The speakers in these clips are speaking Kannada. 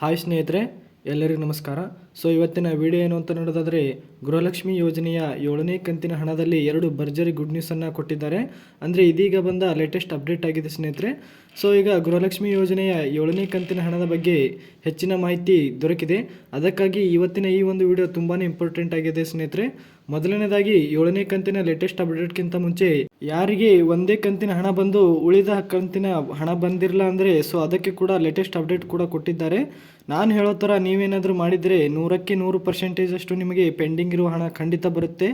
ಹಾಯ್ ಸ್ನೇಹಿತರೆ, ಎಲ್ಲರಿಗೂ ನಮಸ್ಕಾರ. ಸೊ ಇವತ್ತಿನ ವಿಡಿಯೋ ಏನು ಅಂತ ನೋಡೋದಾದರೆ, ಗೃಹಲಕ್ಷ್ಮಿ ಯೋಜನೆಯ ಏಳನೇ ಕಂತಿನ ಹಣದಲ್ಲಿ ಎರಡು ಭರ್ಜರಿ ಗುಡ್ ನ್ಯೂಸನ್ನು ಕೊಟ್ಟಿದ್ದಾರೆ. ಅಂದರೆ ಇದೀಗ ಬಂದ ಲೇಟೆಸ್ಟ್ ಅಪ್ಡೇಟ್ ಆಗಿದೆ ಸ್ನೇಹಿತರೆ. ಸೊ ಈಗ ಗೃಹಲಕ್ಷ್ಮಿ ಯೋಜನೆಯ ಏಳನೇ ಕಂತಿನ ಹಣದ ಬಗ್ಗೆ ಹೆಚ್ಚಿನ ಮಾಹಿತಿ ದೊರಕಿದೆ. ಅದಕ್ಕಾಗಿ ಇವತ್ತಿನ ಈ ಒಂದು ವಿಡಿಯೋ ತುಂಬಾ ಇಂಪಾರ್ಟೆಂಟ್ ಆಗಿದೆ ಸ್ನೇಹಿತರೆ. ಮೊದಲನೇದಾಗಿ ಏಳನೇ ಕಂತಿನ ಲೇಟೆಸ್ಟ್ ಅಪ್ಡೇಟ್ಗಿಂತ ಮುಂಚೆ ಯಾರಿಗೆ ಒಂದೇ ಕಂತಿನ ಹಣ ಬಂದು ಉಳಿದ ಕಂತಿನ ಹಣ ಬಂದಿರಲ್ಲ ಅಂದರೆ ಸೊ ಅದಕ್ಕೆ ಕೂಡ ಲೇಟೆಸ್ಟ್ ಅಪ್ಡೇಟ್ ಕೂಡ ಕೊಟ್ಟಿದ್ದಾರೆ. ನಾನು ಹೇಳೋ ಥರ ನೀವೇನಾದರೂ ಮಾಡಿದರೆ ನೂರಕ್ಕೆ ನೂರು ಪರ್ಸೆಂಟೇಜ್ ಅಷ್ಟು ನಿಮಗೆ ಪೆಂಡಿಂಗ್ ಇರುವ ಹಣ ಖಂಡಿತ ಬರುತ್ತೆ.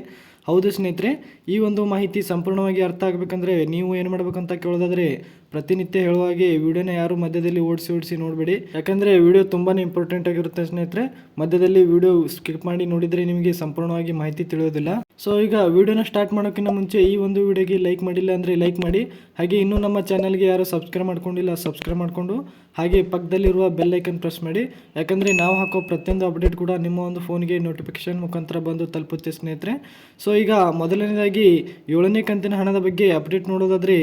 ಹೌದು ಸ್ನೇಹಿತರೆ, ಈ ಒಂದು ಮಾಹಿತಿ ಸಂಪೂರ್ಣವಾಗಿ ಅರ್ಥ ಆಗಬೇಕಂದ್ರೆ ನೀವು ಏನು ಮಾಡಬೇಕಂತ ಕೇಳೋದಾದರೆ ಪ್ರತಿನಿತ್ಯ ಹೇಳುವ ಹಾಗೆ ವಿಡಿಯೋನ ಯಾರು ಮಧ್ಯದಲ್ಲಿ ಓಡಿಸಿ ಓಡಿಸಿ ನೋಡಬೇಡಿ. ಯಾಕಂದರೆ ವಿಡಿಯೋ ತುಂಬಾ ಇಂಪಾರ್ಟೆಂಟ್ ಆಗಿರುತ್ತೆ ಸ್ನೇಹಿತರೆ. ಮಧ್ಯದಲ್ಲಿ ವಿಡಿಯೋ ಸ್ಕಿಪ್ ಮಾಡಿ ನೋಡಿದರೆ ನಿಮಗೆ ಸಂಪೂರ್ಣವಾಗಿ ಮಾಹಿತಿ ತಿಳಿಯೋದಿಲ್ಲ. ಸೊ ಈಗ ವಿಡಿಯೋನ ಸ್ಟಾರ್ಟ್ ಮಾಡೋಕ್ಕಿಂತ ಮುಂಚೆ ಈ ಒಂದು ವಿಡಿಯೋಗೆ ಲೈಕ್ ಮಾಡಿಲ್ಲ ಅಂದರೆ ಲೈಕ್ ಮಾಡಿ. ಹಾಗೆ ಇನ್ನೂ ನಮ್ಮ ಚಾನಲ್ಗೆ ಯಾರು ಸಬ್ಸ್ಕ್ರೈಬ್ ಮಾಡ್ಕೊಂಡಿಲ್ಲ ಸಬ್ಸ್ಕ್ರೈಬ್ ಮಾಡಿಕೊಂಡು. ಹಾಗೆ ಪಕ್ಕದಲ್ಲಿರುವ ಬೆಲ್ ಐಕನ್ ಪ್ರೆಸ್ ಮಾಡಿ. ಯಾಕಂದರೆ ನಾವು ಹಾಕೋ ಪ್ರತಿಯೊಂದು ಅಪ್ಡೇಟ್ ಕೂಡ ನಿಮ್ಮ ಒಂದು ಫೋನ್ಗೆ ನೋಟಿಫಿಕೇಶನ್ ಮುಖಾಂತರ ಬಂದು ತಲುಪುತ್ತೆ, ಸ್ನೇಹಿತರೆ. ಸೊ ಈಗ ಮೊದಲನೇದಾಗಿ ಏಳನೇ ಕಂತಿನ ಹಣದ ಬಗ್ಗೆ ಅಪ್ಡೇಟ್ ನೋಡೋದಾದರೆ,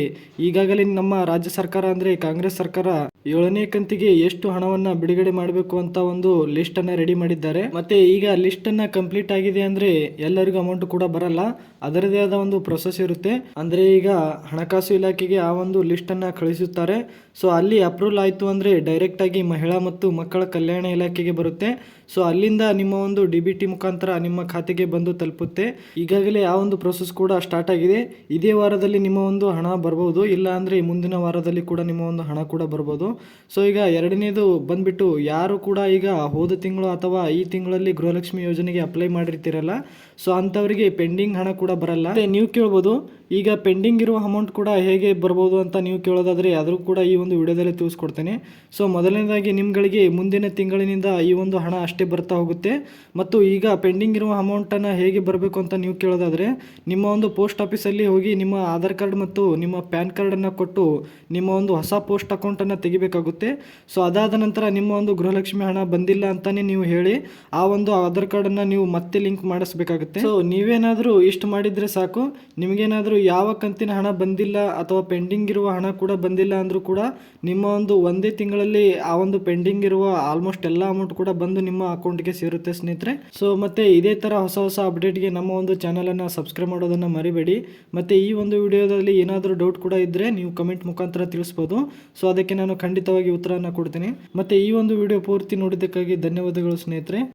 ಈಗಾಗಲೇ ನಮ್ಮ ರಾಜ್ಯ ಸರ್ಕಾರ ಅಂದರೆ ಕಾಂಗ್ರೆಸ್ ಸರ್ಕಾರ ಏಳನೇ ಕಂತಿಗೆ ಎಷ್ಟು ಹಣವನ್ನು ಬಿಡುಗಡೆ ಮಾಡಬೇಕು ಅಂತ ಒಂದು ಲಿಸ್ಟನ್ನು ರೆಡಿ ಮಾಡಿದ್ದಾರೆ. ಮತ್ತು ಈಗ ಲಿಸ್ಟನ್ನು ಕಂಪ್ಲೀಟ್ ಆಗಿದೆ ಅಂದರೆ ಎಲ್ಲರಿಗೂ ಅಮೌಂಟ್ ಕೂಡ ಬರಲ್ಲ. ಅದರದೇ ಆದ ಒಂದು ಪ್ರೊಸೆಸ್ ಇರುತ್ತೆ. ಅಂದರೆ ಈಗ ಹಣಕಾಸು ಇಲಾಖೆಗೆ ಆ ಒಂದು ಲಿಸ್ಟನ್ನು ಕಳಿಸುತ್ತಾರೆ. ಸೊ ಅಲ್ಲಿ ಅಪ್ರೂವಲ್ ಆಯಿತು ಅಂದರೆ ಡೈರೆಕ್ಟಾಗಿ ಮಹಿಳಾ ಮತ್ತು ಮಕ್ಕಳ ಕಲ್ಯಾಣ ಇಲಾಖೆಗೆ ಬರುತ್ತೆ. ಸೊ ಅಲ್ಲಿಂದ ನಿಮ್ಮ ಒಂದು ಡಿ ಬಿ ಮುಖಾಂತರ ನಿಮ್ಮ ಖಾತೆಗೆ ಬಂದು ತಲುಪುತ್ತೆ. ಈಗಾಗಲೇ ಆ ಒಂದು ಪ್ರೊಸೆಸ್ ಕೂಡ ಸ್ಟಾರ್ಟ್ ಆಗಿದೆ. ಇದೇ ವಾರದಲ್ಲಿ ನಿಮ್ಮ ಒಂದು ಹಣ ಬರ್ಬೋದು. ಇಲ್ಲ ಅಂದರೆ ಮುಂದಿನ ವಾರದಲ್ಲಿ ಕೂಡ ನಿಮ್ಮ ಒಂದು ಹಣ ಕೂಡ ಬರ್ಬೋದು. ಸೊ ಈಗ ಎರಡನೇದು ಬಂದ್ಬಿಟ್ಟು ಯಾರು ಕೂಡ ಈಗ ಹೋದ ತಿಂಗಳು ಅಥವಾ ಈ ತಿಂಗಳಲ್ಲಿ ಗೃಹಲಕ್ಷ್ಮಿ ಯೋಜನೆಗೆ ಅಪ್ಲೈ ಮಾಡಿರ್ತೀರಲ್ಲ. ಸೊ ಅಂಥವರಿಗೆ ಪೆಂಡಿಂಗ್ ಹಣ ಕೂಡ ಬರಲ್ಲ. ನೀವು ಕೇಳ್ಬೋದು ಈಗ ಪೆಂಡಿಂಗ್ ಇರುವ ಅಮೌಂಟ್ ಕೂಡ ಹೇಗೆ ಬರ್ಬೋದು ಅಂತ ನೀವು ಕೇಳೋದಾದರೆ ಆದರೂ ಕೂಡ ಈ ಒಂದು ವಿಡಿಯೋದಲ್ಲಿ ತಿಳಿಸ್ಕೊಡ್ತೇನೆ ಸೊ ಮೊದಲನೇದಾಗಿ ನಿಮ್ಗಳಿಗೆ ಮುಂದಿನ ತಿಂಗಳಿನಿಂದ ಈ ಒಂದು ಹಣ ಅಷ್ಟೇ ಬರ್ತಾ ಹೋಗುತ್ತೆ. ಮತ್ತು ಈಗ ಪೆಂಡಿಂಗ್ ಇರುವ ಅಮೌಂಟನ್ನು ಹೇಗೆ ಬರಬೇಕು ಅಂತ ನೀವು ಕೇಳೋದಾದರೆ, ನಿಮ್ಮ ಒಂದು ಪೋಸ್ಟ್ ಆಫೀಸಲ್ಲಿ ಹೋಗಿ ನಿಮ್ಮ ಆಧಾರ್ ಕಾರ್ಡ್ ಮತ್ತು ನಿಮ್ಮ ಪ್ಯಾನ್ ಕಾರ್ಡನ್ನು ಕೊಟ್ಟು ನಿಮ್ಮ ಒಂದು ಹೊಸ ಪೋಸ್ಟ್ ಅಕೌಂಟನ್ನು ತೆಗಿಬೇಕಾಗುತ್ತೆ. ಸೊ ಅದಾದ ನಂತರ ನಿಮ್ಮ ಒಂದು ಗೃಹಲಕ್ಷ್ಮಿ ಹಣ ಬಂದಿಲ್ಲ ಅಂತಲೇ ನೀವು ಹೇಳಿ, ಆ ಒಂದು ಆಧಾರ್ ಕಾರ್ಡನ್ನು ನೀವು ಮತ್ತೆ ಲಿಂಕ್ ಮಾಡಿಸ್ಬೇಕಾಗುತ್ತೆ. ಸೊ ನೀವೇನಾದರೂ ಇಷ್ಟು ಮಾಡಿದರೆ ಸಾಕು, ನಿಮಗೇನಾದರೂ ಯಾವ ಕಂತಿನ ಹಣ ಬಂದಿಲ್ಲ ಅಥವಾ ಪೆಂಡಿಂಗ್ ಇರುವ ಹಣ ಕೂಡ ಬಂದಿಲ್ಲ ಅಂದರೂ ಕೂಡ ನಿಮ್ಮ ಒಂದು ಒಂದೇ ತಿಂಗಳಲ್ಲಿ ಆ ಒಂದು ಪೆಂಡಿಂಗ್ ಇರುವ ಆಲ್ಮೋಸ್ಟ್ ಎಲ್ಲ ಅಮೌಂಟ್ ಕೂಡ ಬಂದು ನಿಮ್ಮ ಅಕೌಂಟ್ಗೆ ಸೇರುತ್ತೆ ಸ್ನೇಹಿತರೆ. ಸೊ ಮತ್ತೆ ಇದೇ ಥರ ಹೊಸ ಹೊಸ ಅಪ್ಡೇಟ್ಗೆ ನಮ್ಮ ಒಂದು ಚಾನಲನ್ನು ಸಬ್ಸ್ಕ್ರೈಬ್ ಮಾಡೋದನ್ನು ಮರಿಬೇಡಿ. ಮತ್ತು ಈ ಒಂದು ವಿಡಿಯೋದಲ್ಲಿ ಏನಾದರೂ ಡೌಟ್ ಕೂಡ ಇದ್ದರೆ ನೀವು ಕಮೆಂಟ್ ಮುಖಾಂತರ ತಿಳಿಸ್ಬೋದು. ಸೊ ಅದಕ್ಕೆ ನಾನು ಖಂಡಿತವಾಗಿ ಉತ್ತರವನ್ನು ಕೊಡ್ತೀನಿ. ಮತ್ತು ಈ ಒಂದು ವಿಡಿಯೋ ಪೂರ್ತಿ ನೋಡಿದ್ದಕ್ಕಾಗಿ ಧನ್ಯವಾದಗಳು ಸ್ನೇಹಿತರೆ.